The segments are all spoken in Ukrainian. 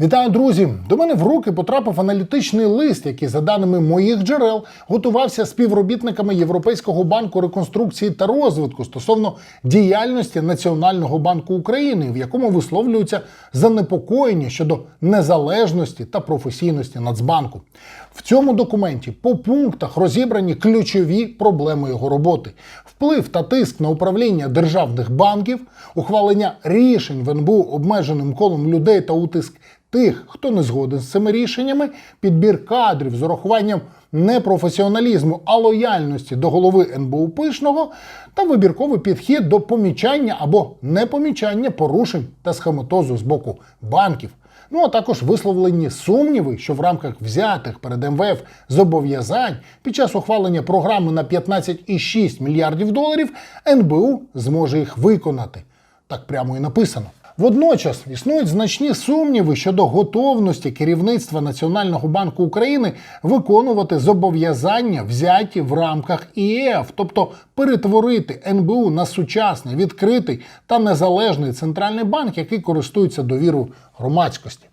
Вітаю, друзі! До мене в руки потрапив аналітичний лист, який, за даними моїх джерел, готувався співробітниками Європейського банку реконструкції та розвитку стосовно діяльності Національного банку України, в якому висловлюються занепокоєння щодо незалежності та професійності Нацбанку. В цьому документі по пунктах розібрані ключові проблеми його роботи: вплив та тиск на управління державних банків, ухвалення рішень в НБУ обмеженим колом людей та утиск тих, хто не згоден з цими рішеннями, підбір кадрів з урахуванням не професіоналізму, а лояльності до голови НБУ Пишного та вибірковий підхід до помічання або непомічання порушень та схематозу з боку банків. Ну а також висловлені сумніви, що в рамках взятих перед МВФ зобов'язань під час ухвалення програми на 15,6 мільярдів доларів НБУ зможе їх виконати. Так прямо і написано. Водночас існують значні сумніви щодо готовності керівництва Національного банку України виконувати зобов'язання, взяті в рамках ІЕФ, тобто перетворити НБУ на сучасний, відкритий та незалежний центральний банк, який користується довірою громадськості.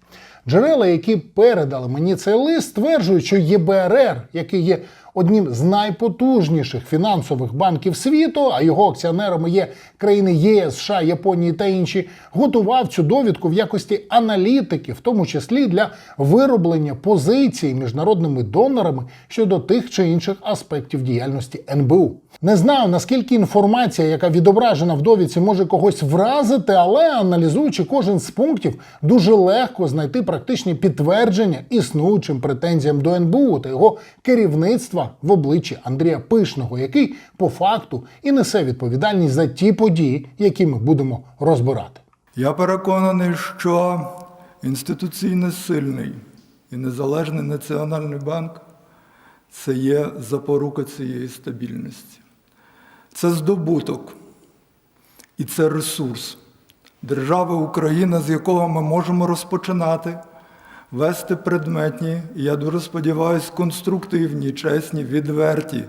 Джерела, які передали мені цей лист, стверджують, що ЄБРР, який є одним з найпотужніших фінансових банків світу, а його акціонерами є країни ЄС, США, Японії та інші, готував цю довідку в якості аналітики, в тому числі для вироблення позицій міжнародними донорами щодо тих чи інших аспектів діяльності НБУ. Не знаю наскільки інформація, яка відображена в довідці, може когось вразити, але аналізуючи кожен з пунктів, дуже легко знайти практичні підтвердження існуючим претензіям до НБУ та його керівництва в обличчі Андрія Пишного, який по факту і несе відповідальність за ті події, які ми будемо розбирати. Я переконаний, що інституційно сильний і незалежний Національний банк це є запорука цієї стабільності. Це здобуток і це ресурс держави Україна, з якого ми можемо розпочинати вести предметні, я дуже сподіваюся, конструктивні, чесні, відверті,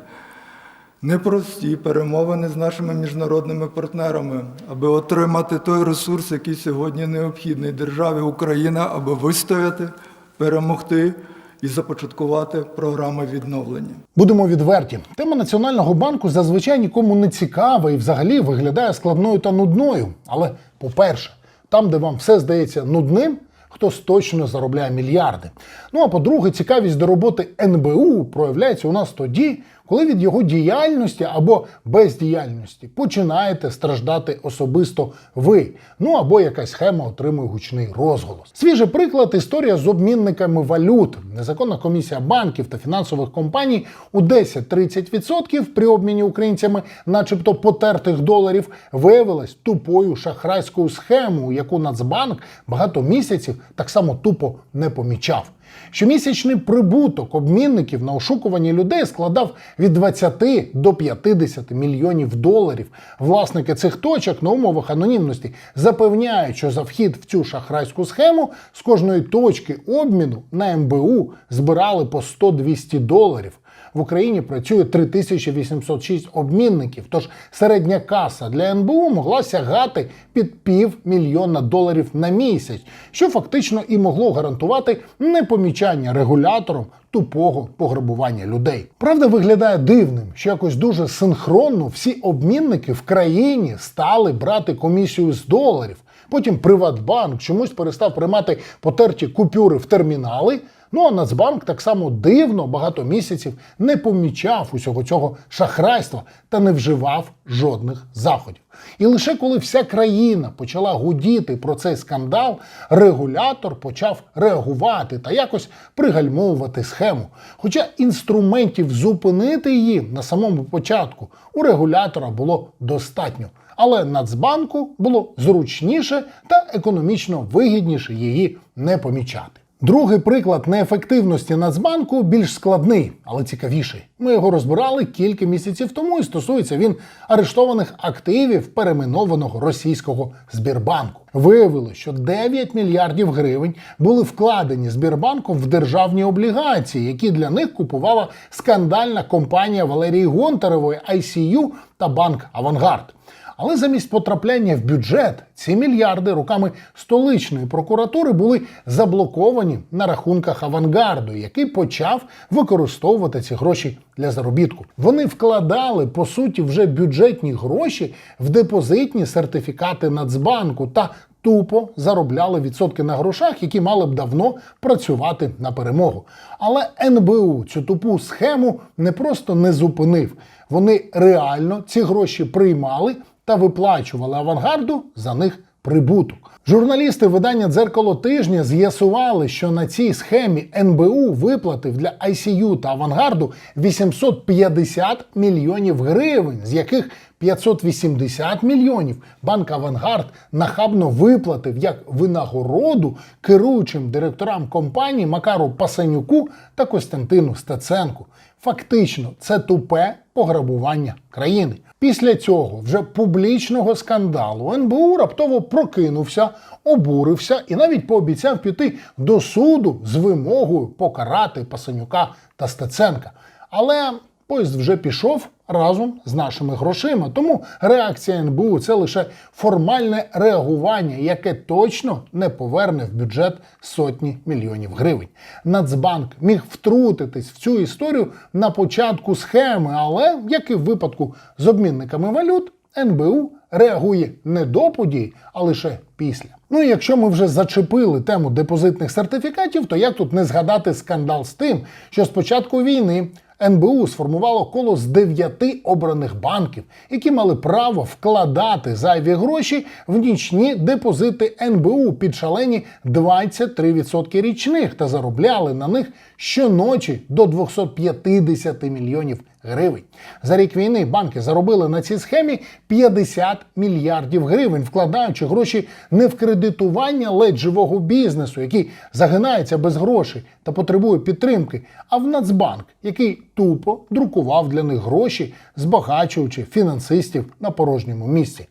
непрості перемовини з нашими міжнародними партнерами, аби отримати той ресурс, який сьогодні необхідний державі Україна, аби вистояти, перемогти і започаткувати програми відновлення. Будемо відверті. Тема Національного банку зазвичай нікому не цікава і взагалі виглядає складною та нудною. Але, по-перше, там, де вам все здається нудним, хтось точно заробляє мільярди. Ну а по-друге, цікавість до роботи НБУ проявляється у нас тоді, коли від його діяльності або бездіяльності починаєте страждати особисто ви. Ну або якась схема отримує гучний розголос. Свіжий приклад історія з обмінниками валют. Незаконна комісія банків та фінансових компаній у 10-30% при обміні українцями, начебто потертих доларів, виявилась тупою шахрайською схемою, яку Нацбанк багато місяців так само тупо не помічав. Щомісячний прибуток обмінників на ошукування людей складав від 20 до 50 мільйонів доларів. Власники цих точок на умовах анонімності запевняють, що за вхід в цю шахрайську схему з кожної точки обміну на МБУ збирали по 100-200 доларів. В Україні працює 3806 обмінників, тож середня каса для НБУ могла сягати під півмільйона доларів на місяць, що фактично і могло гарантувати непомічання регулятором тупого пограбування людей. Правда, виглядає дивним, що якось дуже синхронно всі обмінники в країні стали брати комісію з доларів. Потім Приватбанк чомусь перестав приймати потерті купюри в термінали. Ну а Нацбанк так само дивно багато місяців не помічав усього цього шахрайства та не вживав жодних заходів. І лише коли вся країна почала гудіти про цей скандал, регулятор почав реагувати та якось пригальмовувати схему. Хоча інструментів зупинити її на самому початку у регулятора було достатньо. Але Нацбанку було зручніше та економічно вигідніше її не помічати. Другий приклад неефективності Нацбанку більш складний, але цікавіший. Ми його розбирали кілька місяців тому, і стосується він арештованих активів перейменованого російського Збірбанку. Виявилося, що 9 мільярдів гривень були вкладені Збірбанком в державні облігації, які для них купувала скандальна компанія Валерії Гонтаревої ICU та банк Авангард. Але замість потрапляння в бюджет ці мільярди руками столичної прокуратури були заблоковані на рахунках авангарду, який почав використовувати ці гроші для заробітку. Вони вкладали по суті вже бюджетні гроші в депозитні сертифікати Нацбанку та тупо заробляли відсотки на грошах, які мали б давно працювати на перемогу. Але НБУ цю тупу схему не просто не зупинив. Вони реально ці гроші приймали та виплачували авангарду за них прибуток. Журналісти видання Дзеркало тижня з'ясували, що на цій схемі НБУ виплатив для ICU та авангарду 850 мільйонів гривень, з яких 580 мільйонів банк Авангард нахабно виплатив як винагороду керуючим директорам компанії Макару Пасанюку та Костянтину Стеценку. Фактично, це тупе пограбування країни. Після цього вже публічного скандалу НБУ раптово прокинувся, обурився і навіть пообіцяв піти до суду з вимогою покарати Пасанюка та Стеценка. Але поїзд вже пішов разом з нашими грошима. Тому реакція НБУ це лише формальне реагування, яке точно не поверне в бюджет сотні мільйонів гривень. Нацбанк міг втрутитись в цю історію на початку схеми, але як і в випадку з обмінниками валют, НБУ реагує не до подій, а лише після. Ну і якщо ми вже зачепили тему депозитних сертифікатів, то як тут не згадати скандал з тим, що з початку війни НБУ сформувало коло з дев'яти обраних банків, які мали право вкладати зайві гроші в нічні депозити НБУ під шалені 23% річних та заробляли на них щоночі до 250 мільйонів гривень. За рік війни банки заробили на цій схемі 50 мільярдів гривень, вкладаючи гроші не в кредитування ледь живого бізнесу, який загинається без грошей та потребує підтримки, а в Нацбанк, який тупо друкував для них гроші, збагачуючи фінансистів на порожньому місці.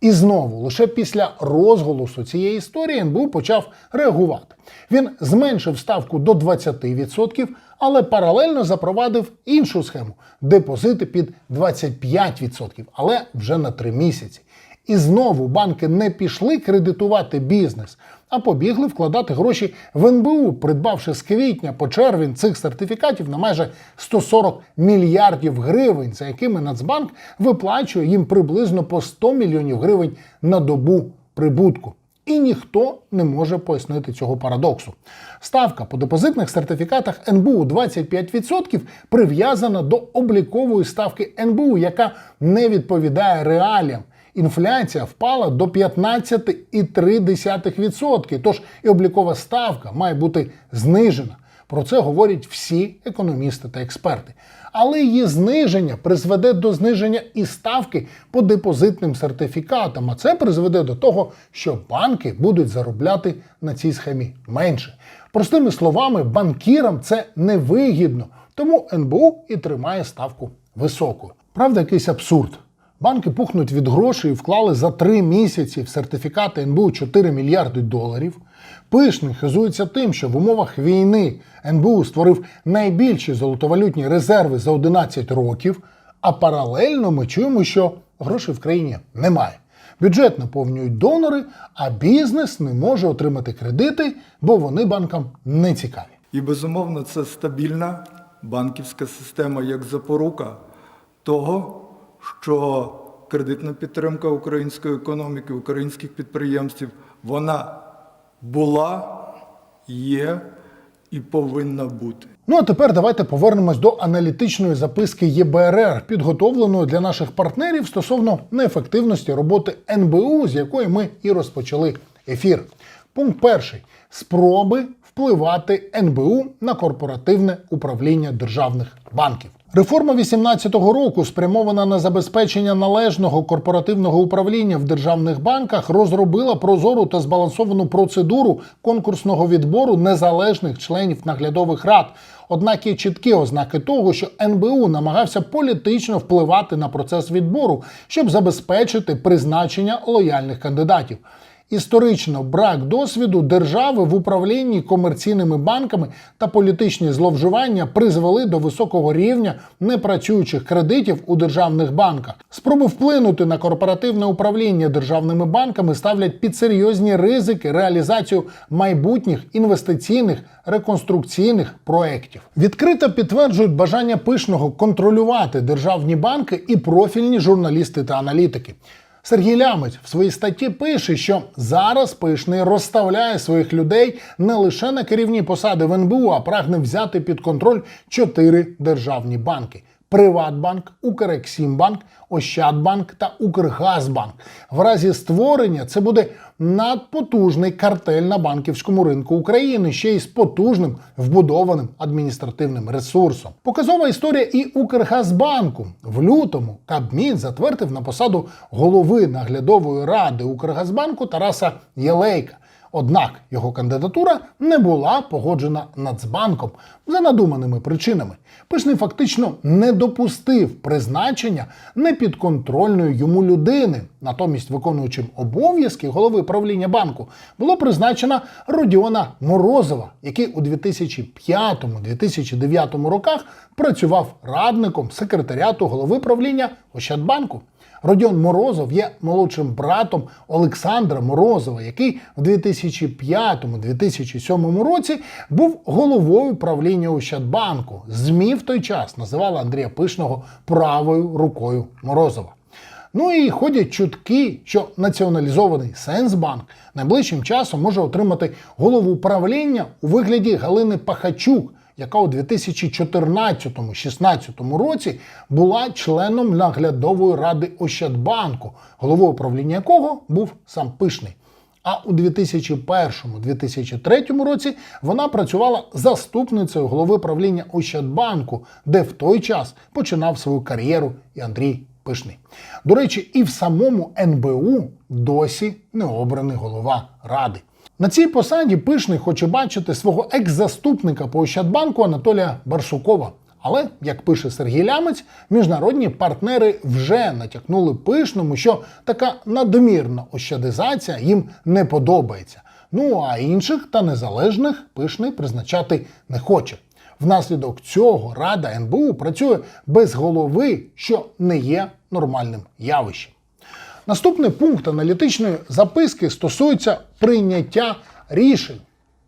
І знову, лише після розголосу цієї історії НБУ почав реагувати. Він зменшив ставку до 20%, але паралельно запровадив іншу схему депозити під 25%, але вже на 3 місяці. І знову банки не пішли кредитувати бізнес, а побігли вкладати гроші в НБУ, придбавши з квітня по червень цих сертифікатів на майже 140 мільярдів гривень, за якими Нацбанк виплачує їм приблизно по 100 мільйонів гривень на добу прибутку. І ніхто не може пояснити цього парадоксу. Ставка по депозитних сертифікатах НБУ 25% прив'язана до облікової ставки НБУ, яка не відповідає реаліям. Інфляція впала до 15,3%, тож і облікова ставка має бути знижена. Про це говорять всі економісти та експерти. Але її зниження призведе до зниження і ставки по депозитним сертифікатам. А це призведе до того, що банки будуть заробляти на цій схемі менше. Простими словами, банкірам це невигідно, тому НБУ і тримає ставку високою. Правда, якийсь абсурд. Банки пухнуть від грошей і вклали за три місяці в сертифікати НБУ 4 мільярди доларів. Пишний хизується тим, що в умовах війни НБУ створив найбільші золотовалютні резерви за 11 років, а паралельно ми чуємо, що грошей в країні немає. Бюджет наповнюють донори, а бізнес не може отримати кредити, бо вони банкам не цікаві. І безумовно, це стабільна банківська система як запорука того, що кредитна підтримка української економіки, українських підприємців, вона була, є і повинна бути. Ну а тепер давайте повернемось до аналітичної записки ЄБРР, підготовленої для наших партнерів стосовно неефективності роботи НБУ, з якої ми і розпочали ефір. Пункт перший: спроби впливати НБУ на корпоративне управління державних банків. Реформа 2018 року, спрямована на забезпечення належного корпоративного управління в державних банках, розробила прозору та збалансовану процедуру конкурсного відбору незалежних членів наглядових рад. Однак є чіткі ознаки того, що НБУ намагався політично впливати на процес відбору, щоб забезпечити призначення лояльних кандидатів. Історично брак досвіду держави в управлінні комерційними банками та політичні зловживання призвели до високого рівня непрацюючих кредитів у державних банках. Спроби вплинути на корпоративне управління державними банками ставлять під серйозні ризики реалізацію майбутніх інвестиційних реконструкційних проєктів. Відкрито підтверджують бажання пишного контролювати державні банки і профільні журналісти та аналітики. Сергій Лямець в своїй статті пише, що зараз пишний розставляє своїх людей не лише на керівні посади в НБУ, а прагне взяти під контроль чотири державні банки: Приватбанк, Укрексімбанк, Ощадбанк та Укргазбанк. В разі створення це буде надпотужний картель на банківському ринку України, ще й з потужним вбудованим адміністративним ресурсом. Показова історія і Укргазбанку в лютому Кабмін затвердив на посаду голови наглядової ради Укргазбанку Тараса Єлейка. Однак його кандидатура не була погоджена Нацбанком за надуманими причинами. Пишний фактично не допустив призначення непідконтрольної йому людини. Натомість, виконуючим обов'язки голови правління банку, було призначено Родіона Морозова, який у 2005-2009 роках працював радником секретаріату голови правління Ощадбанку. Родіон Морозов є молодшим братом Олександра Морозова, який в 2005-2007 році був головою правління Ощадбанку. ЗМІ в той час називали Андрія Пишного правою рукою Морозова. Ну і ходять чутки, що націоналізований Сенсбанк найближчим часом може отримати голову правління у вигляді Галини Пахачук, яка у 2014-16 році була членом наглядової ради Ощадбанку, головою правління якого був сам Пишний. А у 2001-2003 році вона працювала заступницею голови правління Ощадбанку, де в той час починав свою кар'єру і Андрій Пишний. До речі, і в самому НБУ досі не обраний голова ради. На цій посаді Пишний хоче бачити свого екс-заступника по Ощадбанку Анатолія Барсукова. Але, як пише Сергій Лямець, міжнародні партнери вже натякнули пишному, що така надмірна ощадизація їм не подобається. Ну а інших та незалежних пишний призначати не хоче. Внаслідок цього Рада НБУ працює без голови, що не є нормальним явищем. Наступний пункт аналітичної записки стосується прийняття рішень.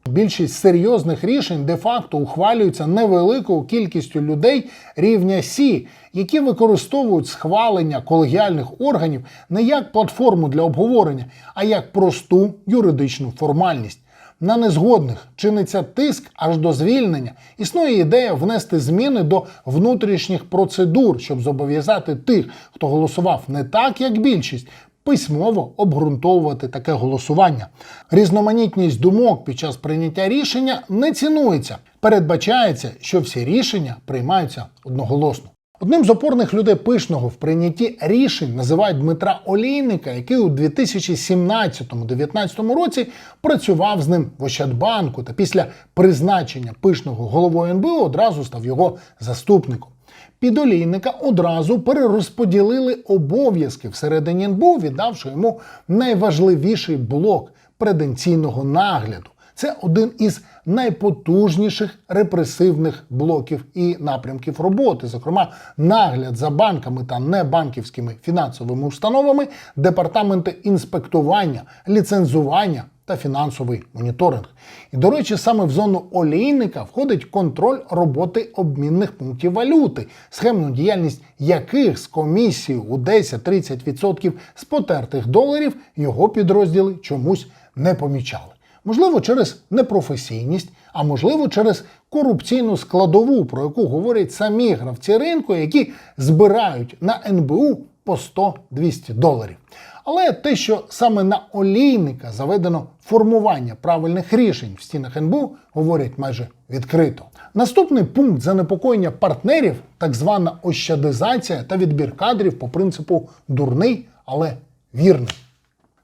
Більшість серйозних рішень де-факто ухвалюються невеликою кількістю людей рівня Сі, які використовують схвалення колегіальних органів не як платформу для обговорення, а як просту юридичну формальність. На незгодних чиниться тиск аж до звільнення. Існує ідея внести зміни до внутрішніх процедур, щоб зобов'язати тих, хто голосував не так, як більшість, письмово обґрунтовувати таке голосування. Різноманітність думок під час прийняття рішення не цінується. Передбачається, що всі рішення приймаються одноголосно. Одним з опорних людей пишного в прийнятті рішень називають Дмитра Олійника, який у 2017-2019 році працював з ним в Ощадбанку та після призначення пишного головою НБУ одразу став його заступником. Під олійника одразу перерозподілили обов'язки всередині НБУ, віддавши йому найважливіший блок преденційного нагляду. Це один із найпотужніших репресивних блоків і напрямків роботи, зокрема, нагляд за банками та небанківськими фінансовими установами, департаменти інспектування, ліцензування та фінансовий моніторинг. І, до речі, саме в зону олійника входить контроль роботи обмінних пунктів валюти, схемну діяльність яких з комісією у 10-30% з потертих доларів його підрозділи чомусь не помічали. Можливо, через непрофесійність, а можливо, через корупційну складову, про яку говорять самі гравці ринку, які збирають на НБУ по 100-200 доларів. Але те, що саме на олійника заведено формування правильних рішень в стінах НБУ, говорять майже відкрито. Наступний пункт занепокоєння партнерів так звана ощадизація та відбір кадрів по принципу дурний, але вірний.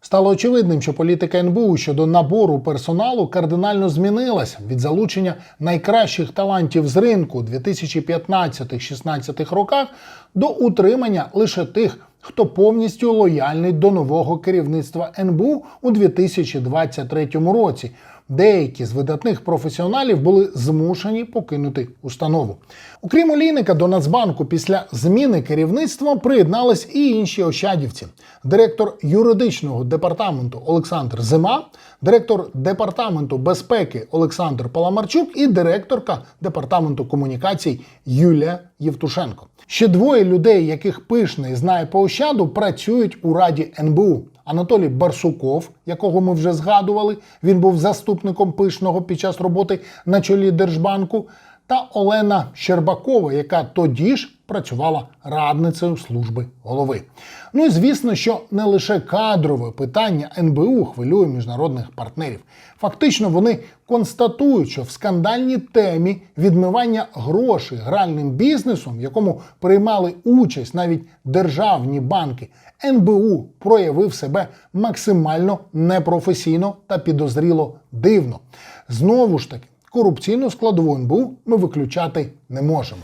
Стало очевидним, що політика НБУ щодо набору персоналу кардинально змінилася від залучення найкращих талантів з ринку у 2015-16 роках до утримання лише тих хто повністю лояльний до нового керівництва НБУ у 2023 році. Деякі з видатних професіоналів були змушені покинути установу. Окрім олійника до Нацбанку після зміни керівництва приєднались і інші ощадівці. Директор юридичного департаменту Олександр Зима, директор департаменту безпеки Олександр Паламарчук і директорка департаменту комунікацій Юлія Євтушенко. Ще двоє людей, яких пишний знає по ощаду, працюють у раді НБУ. Анатолій Барсуков, якого ми вже згадували, він був заступником пишного під час роботи на чолі Держбанку, та Олена Щербакова, яка тоді ж працювала радницею служби голови. Ну і звісно, що не лише кадрове питання НБУ хвилює міжнародних партнерів. Фактично, вони констатують, що в скандальній темі відмивання грошей гральним бізнесом, в якому приймали участь навіть державні банки, НБУ проявив себе максимально непрофесійно та підозріло дивно. Знову ж таки, корупційну складову НБУ ми виключати не можемо.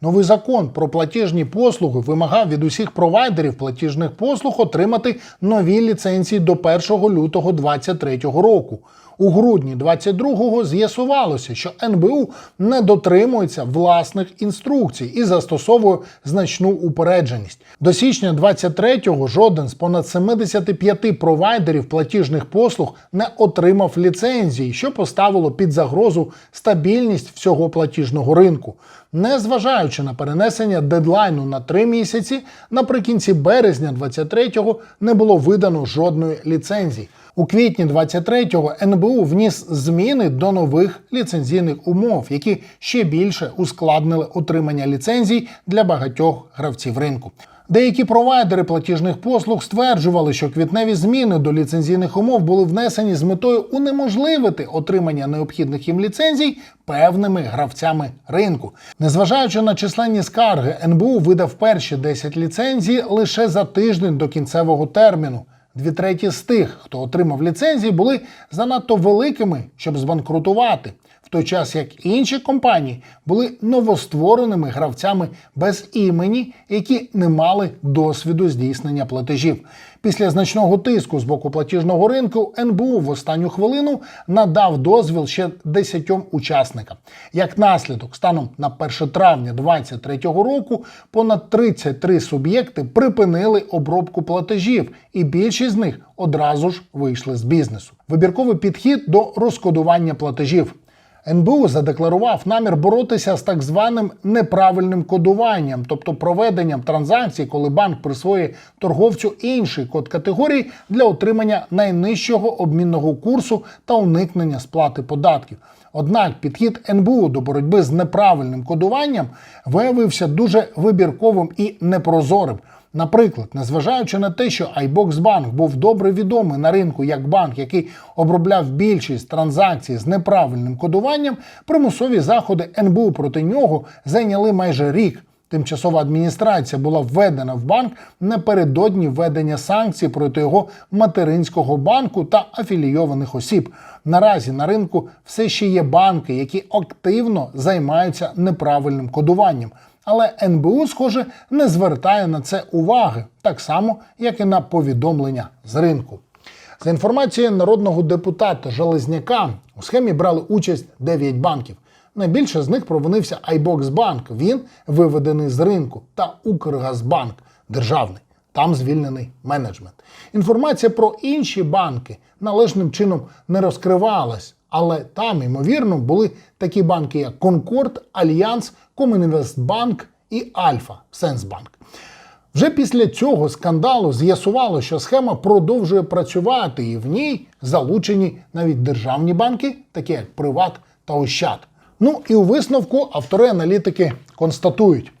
Новий закон про платіжні послуги вимагав від усіх провайдерів платіжних послуг отримати нові ліцензії до 1 лютого 2023 року. У грудні 22-го з'ясувалося, що НБУ не дотримується власних інструкцій і застосовує значну упередженість. До січня 23-го жоден з понад 75 провайдерів платіжних послуг не отримав ліцензії, що поставило під загрозу стабільність всього платіжного ринку. Незважаючи на перенесення дедлайну на три місяці, наприкінці березня 23-го не було видано жодної ліцензії. У квітні 23-го НБУ вніс зміни до нових ліцензійних умов, які ще більше ускладнили отримання ліцензій для багатьох гравців ринку. Деякі провайдери платіжних послуг стверджували, що квітневі зміни до ліцензійних умов були внесені з метою унеможливити отримання необхідних їм ліцензій певними гравцями ринку. Незважаючи на численні скарги, НБУ видав перші 10 ліцензій лише за тиждень до кінцевого терміну. Дві треті з тих, хто отримав ліцензії, були занадто великими, щоб збанкрутувати, в той час як інші компанії були новоствореними гравцями без імені, які не мали досвіду здійснення платежів. Після значного тиску з боку платіжного ринку НБУ в останню хвилину надав дозвіл ще 10 учасникам. Як наслідок, станом на 1 травня 2023 року понад 33 суб'єкти припинили обробку платежів, і більшість з них одразу ж вийшли з бізнесу. Вибірковий підхід до розкодування платежів. НБУ задекларував намір боротися з так званим неправильним кодуванням, тобто проведенням транзакцій, коли банк присвоює торговцю інший код категорії для отримання найнижчого обмінного курсу та уникнення сплати податків. Однак підхід НБУ до боротьби з неправильним кодуванням виявився дуже вибірковим і непрозорим. Наприклад, незважаючи на те, що iBox Bank був добре відомий на ринку як банк, який обробляв більшість транзакцій з неправильним кодуванням, примусові заходи НБУ проти нього зайняли майже рік. Тимчасова адміністрація була введена в банк напередодні введення санкцій проти його материнського банку та афілійованих осіб. Наразі на ринку все ще є банки, які активно займаються неправильним кодуванням. Але НБУ, схоже, не звертає на це уваги, так само, як і на повідомлення з ринку. За інформацією народного депутата Железняка, у схемі брали участь 9 банків. Найбільше з них провинився iBox Банк. Він виведений з ринку, та Укргазбанк державний. Там звільнений менеджмент. Інформація про інші банки належним чином не розкривалась, але там, ймовірно, були такі банки, як Конкорд, Альянс, Комінвестбанк і Альфа Сенсбанк. Вже після цього скандалу з'ясувало, що схема продовжує працювати, і в ній залучені навіть державні банки, такі як Приват та Ощад. Ну і у висновку автори аналітики констатують.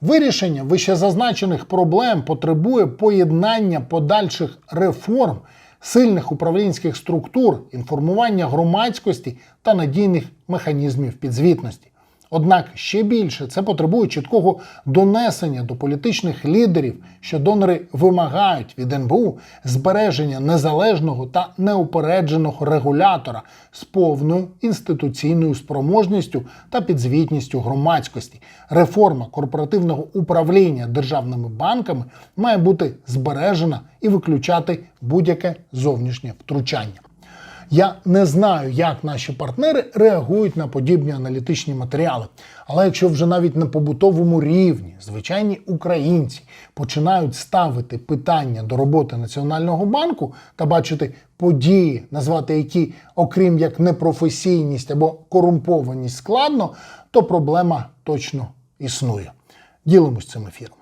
Вирішення вищезазначених проблем потребує поєднання подальших реформ, сильних управлінських структур, інформування громадськості та надійних механізмів підзвітності. Однак ще більше це потребує чіткого донесення до політичних лідерів, що донори вимагають від НБУ збереження незалежного та неупередженого регулятора з повною інституційною спроможністю та підзвітністю громадськості. Реформа корпоративного управління державними банками має бути збережена і виключати будь-яке зовнішнє втручання. Я не знаю, як наші партнери реагують на подібні аналітичні матеріали. Але якщо вже навіть на побутовому рівні звичайні українці починають ставити питання до роботи Національного банку та бачити події, назвати які, окрім як непрофесійність або корумпованість складно, то проблема точно існує. Ділимось цим ефіром.